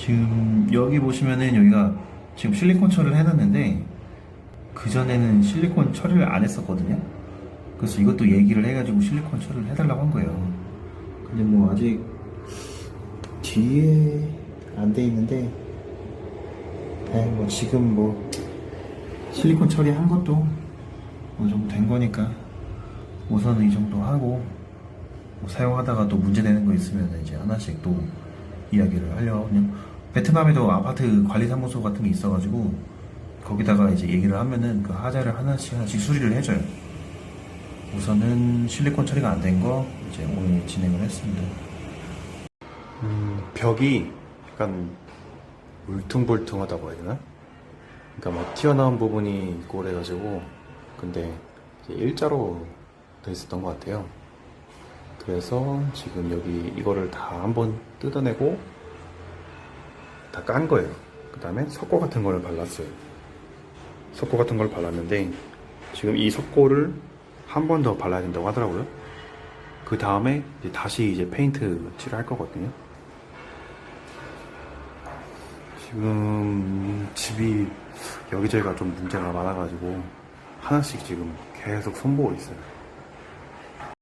지금 여기 보시면은 여기가 지금 실리콘 처리를 해놨는데 그전에는 실리콘 처리를 안 했었거든요. 그래서 이것도 얘기를 해가지고 실리콘 처리를 해달라고 한 거예요. 근데 뭐 아직 뒤에 안 돼 있는데 네, 뭐 지금 뭐 실리콘 처리한 것도 어느 정도 된 거니까 우선은 이 정도 하고 뭐 사용하다가 또 문제되는 거 있으면 이제 하나씩 또 이야기를 하려거든요. 베트남에도 아파트 관리 사무소 같은 게 있어가지고 거기다가 이제 얘기를 하면은 그 하자를 하나씩 하나씩 수리를 해줘요. 우선은 실리콘 처리가 안 된 거 이제 오늘 진행을 했습니다. 음, 벽이 약간 울퉁불퉁하다고 해야 되나? 그러니까 막 튀어나온 부분이 있고 그래가지고 근데 일자로 돼 있었던 것 같아요. 그래서 지금 여기 이거를 다 한번 뜯어내고 다 깐 거예요. 그 다음에 석고 같은 거를 발랐어요. 석고 같은 걸 발랐는데 지금 이 석고를 한 번 더 발라야 된다고 하더라고요. 그 다음에 이제 다시 이제 페인트 칠을 할 거거든요. 지금 집이 여기저기가 좀 문제가 많아가지고 하나씩 지금 계속 손보고 있어요.